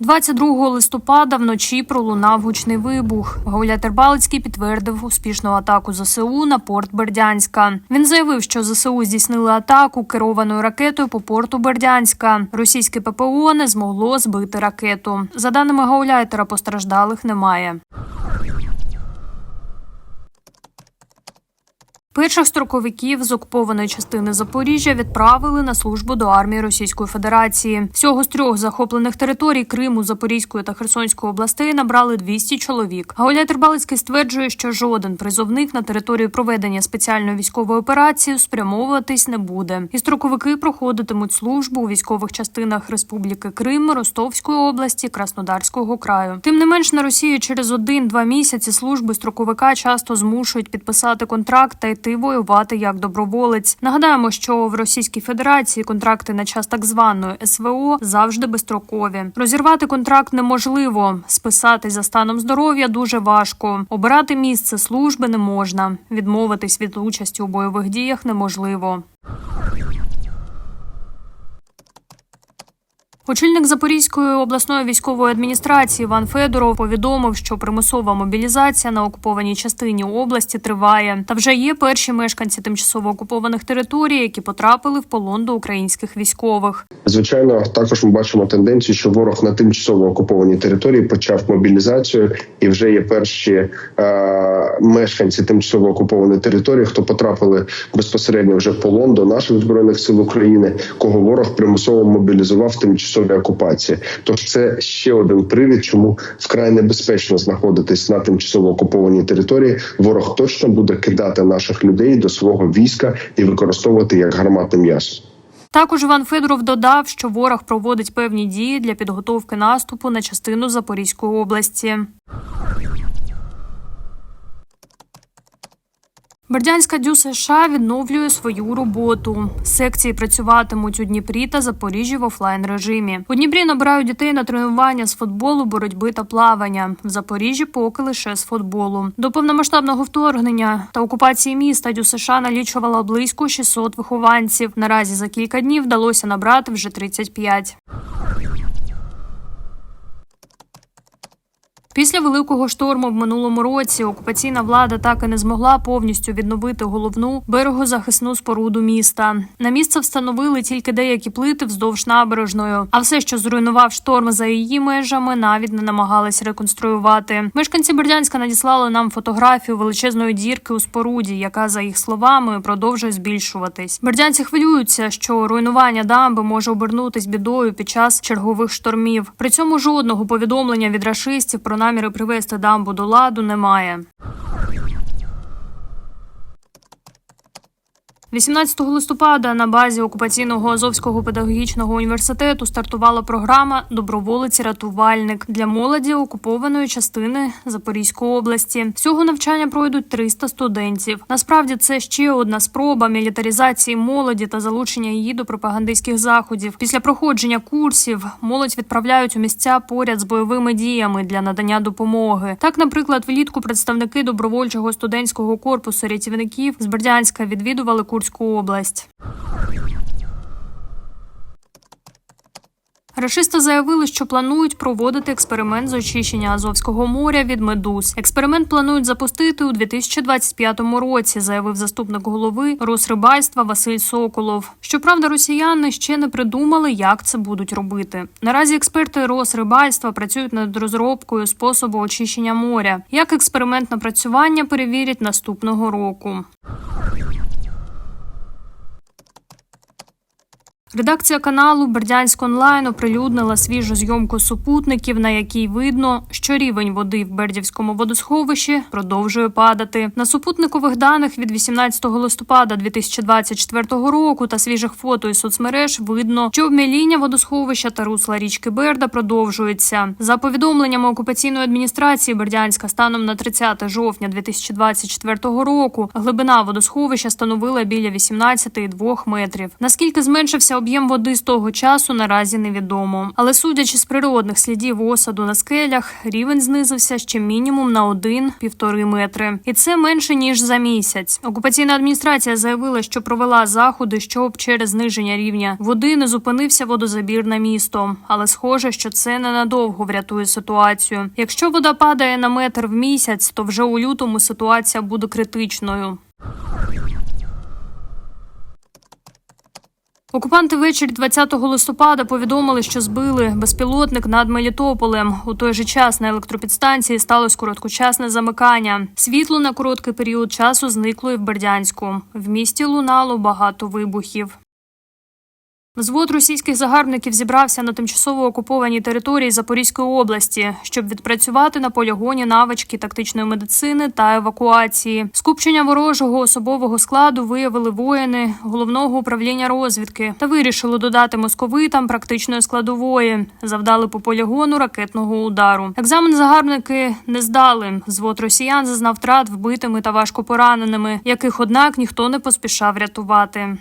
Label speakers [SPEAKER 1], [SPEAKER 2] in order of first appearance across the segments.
[SPEAKER 1] 22 листопада вночі пролунав гучний вибух. Гуля Тербалицький підтвердив успішну атаку ЗСУ на порт Бердянська. Він заявив, що ЗСУ здійснили атаку керованою ракетою по порту Бердянська. Російське ППО не змогло збити ракету. За даними Гауляйтера, постраждалих немає. Перших строковиків з окупованої частини Запоріжжя відправили на службу до армії Російської Федерації. Всього з трьох захоплених територій Криму, Запорізької та Херсонської областей набрали 200 чоловік. Гауля Тербалицький стверджує, що жоден призовник на території проведення спеціальної військової операції спрямовуватись не буде. І строковики проходитимуть службу у військових частинах Республіки Крим, Ростовської області, Краснодарського краю. Тим не менш на Росії через один-два місяці служби строковика часто змушують підписати контракт та йти воювати як доброволець. Нагадаємо, що в Російській Федерації контракти на час так званої СВО завжди безстрокові. Розірвати контракт неможливо. списати за станом здоров'я дуже важко. Обирати місце служби не можна. Відмовитись від участі у бойових діях неможливо. Очільник Запорізької обласної військової адміністрації Іван Федоров повідомив, що примусова мобілізація на окупованій частині області триває. Та вже є перші мешканці тимчасово окупованих територій, які потрапили в полон до українських військових.
[SPEAKER 2] Звичайно, також ми бачимо тенденцію, що ворог на тимчасово окупованій території почав мобілізацію, і вже є перші е, мешканці тимчасово окупованої території, хто потрапили безпосередньо вже в полон до наших збройних сил України, кого ворог примусово мобілізував в тимчасовій окупації. Тож це ще один привід, чому вкрай небезпечно знаходитись на тимчасово окупованій території. Ворог точно буде кидати наших людей до свого війська і використовувати як гарматне м'ясо.
[SPEAKER 1] Також Іван Федоров додав, що ворог проводить певні дії для підготовки наступу на частину Запорізької області. Бердянська дю США відновлює свою роботу. Секції працюватимуть у Дніпрі та Запоріжжі в офлайн режимі. У Дніпрі набирають дітей на тренування з футболу, боротьби та плавання. В Запоріжжі поки лише з футболу. До повномасштабного вторгнення та окупації міста дю США налічувала близько 600 вихованців. Наразі за кілька днів вдалося набрати вже 35. Після великого шторму в минулому році окупаційна влада так і не змогла повністю відновити головну берегозахисну споруду міста. На місце встановили тільки деякі плити вздовж набережною. А все, що зруйнував шторм за її межами, навіть не намагались реконструювати. Мешканці Бердянська надіслали нам фотографію величезної дірки у споруді, яка за їх словами продовжує збільшуватись. Бердянці хвилюються, що руйнування дамби може обернутись бідою під час чергових штормів. При цьому жодного повідомлення від рашистів про наміри привести дамбу до ладу немає. 18 листопада на базі окупаційного Азовського педагогічного університету стартувала програма Доброволець-рятувальник для молоді окупованої частини Запорізької області. Всього навчання пройдуть 300 студентів. Насправді це ще одна спроба мілітаризації молоді та залучення її до пропагандистських заходів. Після проходження курсів молодь відправляють у місця поряд з бойовими діями для надання допомоги. Так, наприклад, влітку представники добровольчого студентського корпусу рятівників з Бердянська відвідували Курську область. Рашисти заявили, що планують проводити експеримент з очищення Азовського моря від медуз. Експеримент планують запустити у 2025 році, заявив заступник голови Росрибальства Василь Соколов. Щоправда, росіяни ще не придумали, як це будуть робити. Наразі експерти Росрибальства працюють над розробкою способу очищення моря. Як експеримент напрацювання перевірять наступного року. Редакція каналу Бердянськ онлайн оприлюднила свіжу зйомку супутників, на якій видно, що рівень води в Бердівському водосховищі продовжує падати. На супутникових даних від 18 листопада 2024 року та свіжих фото із соцмереж видно, що обміління водосховища та русла річки Берда продовжується. За повідомленнями окупаційної адміністрації Бердянська станом на 30 жовтня 2024 року глибина водосховища становила біля 18,2 метрів. Наскільки зменшився об'єм об'єм води з того часу наразі невідомо. Але судячи з природних слідів осаду на скелях, рівень знизився ще мінімум на 1-1,5 метри, і це менше ніж за місяць. Окупаційна адміністрація заявила, що провела заходи, щоб через зниження рівня води не зупинився водозабір на місто. Але схоже, що це ненадовго врятує ситуацію. Якщо вода падає на метр в місяць, то вже у лютому ситуація буде критичною. Окупанти ввечері 20 листопада повідомили, що збили безпілотник над Мелітополем. У той же час на електропідстанції сталося короткочасне замикання. Світло на короткий період часу зникло і в Бердянську. В місті лунало багато вибухів. Взвод російських загарбників зібрався на тимчасово окупованій території Запорізької області, щоб відпрацювати на полігоні навички тактичної медицини та евакуації. Скупчення ворожого особового складу виявили воїни головного управління розвідки та вирішили додати московитам практичної складової. Завдали по полігону ракетного удару. Екзамен загарбники не здали. Взвод росіян зазнав втрат вбитими та важко пораненими, яких однак ніхто не поспішав рятувати.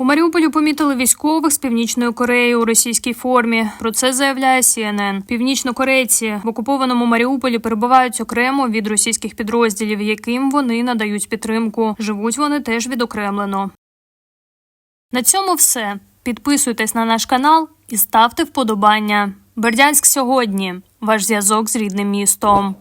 [SPEAKER 1] У Маріуполі помітили військових з північної Кореї у російській формі. Про це заявляє CNN. Північнокорейці в окупованому Маріуполі перебувають окремо від російських підрозділів, яким вони надають підтримку. Живуть вони теж відокремлено. На цьому все. Підписуйтесь на наш канал і ставте вподобання. Бердянськ сьогодні. Ваш зв'язок з рідним містом.